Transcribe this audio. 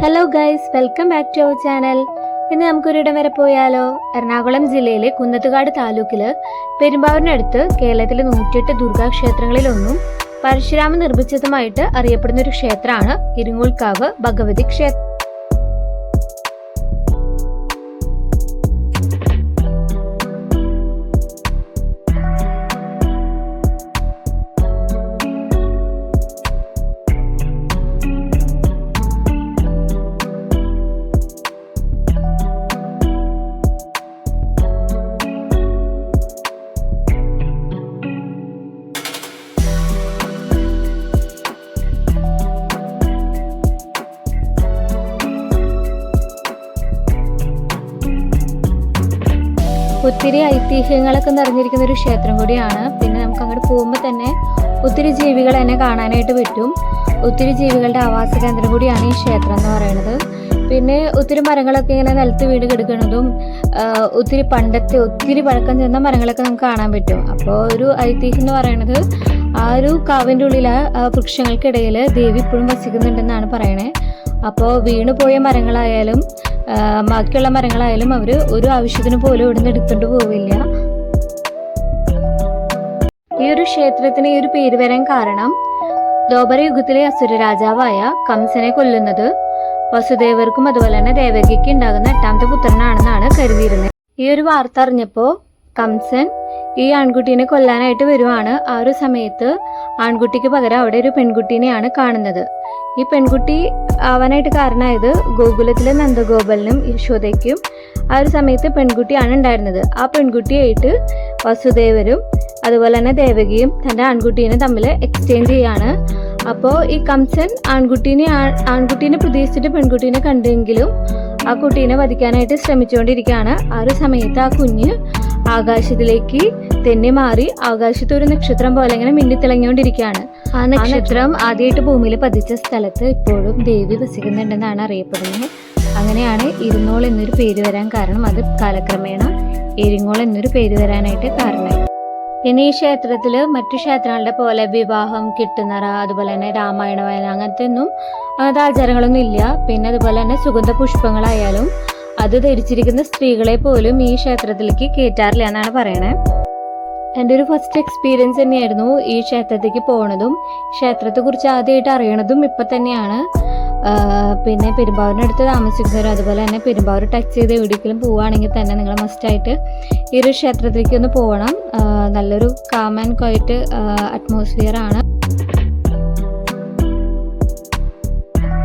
Hello guys welcome back to our channel ഇന്ന് നമുക്കൊരിടം വരെ പോയാലോ? എറണാകുളം ജില്ലയിലെ കുന്നത്തുകാട് താലൂക്കിൽ പെരുമ്പാവൂരിനടുത്ത് കേരളത്തിലെ നൂറ്റിയെട്ട് ദുർഗാ ക്ഷേത്രങ്ങളിലൊന്നും പരശുരാമൻ നിർമ്മിച്ചതുമായിട്ട് അറിയപ്പെടുന്ന ഒരു ക്ഷേത്രമാണ് ഇരുങ്ങൂൽക്കാവ് ഭഗവതി ക്ഷേത്രം. ഒത്തിരി ഐതിഹ്യങ്ങളൊക്കെ നിറഞ്ഞിരിക്കുന്ന ഒരു ക്ഷേത്രം കൂടിയാണ്. പിന്നെ നമുക്ക് അങ്ങോട്ട് പോകുമ്പോൾ തന്നെ ഒത്തിരി ജീവികൾ എന്നെ കാണാനായിട്ട് പറ്റും. ഒത്തിരി ജീവികളുടെ ആവാസ കേന്ദ്രം കൂടിയാണ് ഈ ക്ഷേത്രം എന്ന് പറയുന്നത്. പിന്നെ ഒത്തിരി മരങ്ങളൊക്കെ ഇങ്ങനെ നിലത്ത് വീട് കിടക്കുന്നതും ഒത്തിരി പണ്ടത്തെ ഒത്തിരി പഴക്കം ചെന്ന മരങ്ങളൊക്കെ നമുക്ക് കാണാൻ പറ്റും. അപ്പോൾ ഒരു ഐതിഹ്യം എന്ന് പറയുന്നത് ആ ഒരു കാവിന്റെ ഉള്ളിൽ വൃക്ഷങ്ങൾക്കിടയിൽ ദേവി ഇപ്പോഴും വസിക്കുന്നുണ്ടെന്നാണ് പറയണേ. അപ്പോൾ വീണുപോയ മരങ്ങളായാലും ബാക്കിയുള്ള മരങ്ങളായാലും അവർ ഒരു ആവശ്യത്തിന് പോലും ഇവിടുന്ന് എടുത്തുകൊണ്ട് പോവില്ല. ഈ ഒരു ക്ഷേത്രത്തിന് ഈ ഒരു പേര് വരാൻ കാരണം ദ്വാപര യുഗത്തിലെ അസുര രാജാവായ കംസനെ കൊല്ലുന്നത് വസുദേവർക്കും അതുപോലെ തന്നെ ദേവകിക്ക് ഉണ്ടാകുന്ന എട്ടാമത്തെ പുത്രനാണെന്നാണ് കരുതിയിരുന്നത്. ഈ ഒരു വാർത്ത അറിഞ്ഞപ്പോൾ കംസൻ ഈ ആൺകുട്ടീനെ കൊല്ലാനായിട്ട് വരുവാണ് ആ ഒരു സമയത്ത്. ആൺകുട്ടിക്ക് പകരം അവിടെ ഒരു പെൺകുട്ടീനെയാണ് കാണുന്നത്. ഈ പെൺകുട്ടി ആവാനായിട്ട് കാരണമായത് ഗോകുലത്തിലെ നന്ദഗോപാലിനും യശോദയ്ക്കും. ആ ഒരു സമയത്ത് പെൺകുട്ടിയാണ് ഉണ്ടായിരുന്നത്. ആ പെൺകുട്ടിയായിട്ട് വസുദേവരും അതുപോലെ തന്നെ ദേവകിയും തന്റെ ആൺകുട്ടീനെ തമ്മിൽ എക്സ്ചേഞ്ച് ചെയ്യാണ്. അപ്പോൾ ഈ കംസൻ ആൺകുട്ടീനെ ആൺകുട്ടീനെ പ്രതീക്ഷിച്ചിട്ട് പെൺകുട്ടീനെ കണ്ടെങ്കിലും ആ കുട്ടീനെ വധിക്കാനായിട്ട് ശ്രമിച്ചുകൊണ്ടിരിക്കുകയാണ്. ആ ഒരു സമയത്ത് ആ കുഞ്ഞ് ആകാശത്തിലേക്ക് തെന്നി മാറി ആകാശത്ത് ഒരു നക്ഷത്രം പോലെ ഇങ്ങനെ മിന്നിത്തിളങ്ങിക്കൊണ്ടിരിക്കുകയാണ്. ആ നക്ഷത്രം ആദ്യമായിട്ട് ഭൂമിയിൽ പതിച്ച സ്ഥലത്ത് ഇപ്പോഴും ദേവി വസിക്കുന്നുണ്ടെന്നാണ് അറിയപ്പെടുന്നത്. അങ്ങനെയാണ് ഇരുന്നോൾ എന്നൊരു പേര് വരാൻ കാരണം. അത് കാലക്രമേണ എരിങ്ങോൾ എന്നൊരു പേര് വരാനായിട്ട് കാരണമായി. പിന്നെ ഈ ക്ഷേത്രത്തിൽ മറ്റു ക്ഷേത്രങ്ങളുടെ പോലെ വിവാഹം കിട്ടുന്നറ അതുപോലെ തന്നെ രാമായണ വായന അങ്ങനത്തെ ഒന്നും അങ്ങനത്തെ ആചാരങ്ങളൊന്നും ഇല്ല. പിന്നെ അതുപോലെ തന്നെ സുഗന്ധ പുഷ്പങ്ങളായാലും അത് ധരിച്ചിരിക്കുന്ന സ്ത്രീകളെ പോലും ഈ ക്ഷേത്രത്തിലേക്ക് കയറ്റാറില്ല എന്നാണ് പറയണേ. എന്റെ ഒരു ഫസ്റ്റ് എക്സ്പീരിയൻസ് തന്നെയായിരുന്നു ഈ ക്ഷേത്രത്തിലേക്ക് പോണതും ക്ഷേത്രത്തെക്കുറിച്ച് ആദ്യമായിട്ട് അറിയണതും ഇപ്പം തന്നെയാണ്. പിന്നെ പെരുമ്പാവൂരിനടുത്ത് താമസിക്കുന്നവരും അതുപോലെ തന്നെ പെരുമ്പാവൂർ ടച്ച് ചെയ്ത് എവിടേക്കെങ്കിലും പോവുകയാണെങ്കിൽ തന്നെ നിങ്ങൾ മസ്റ്റായിട്ട് ഈ ഒരു ക്ഷേത്രത്തിലേക്ക് ഒന്ന് പോകണം നല്ലൊരു കാം ആൻഡ് ക്വയറ്റ് അറ്റ്മോസ്ഫിയർ ആണ്.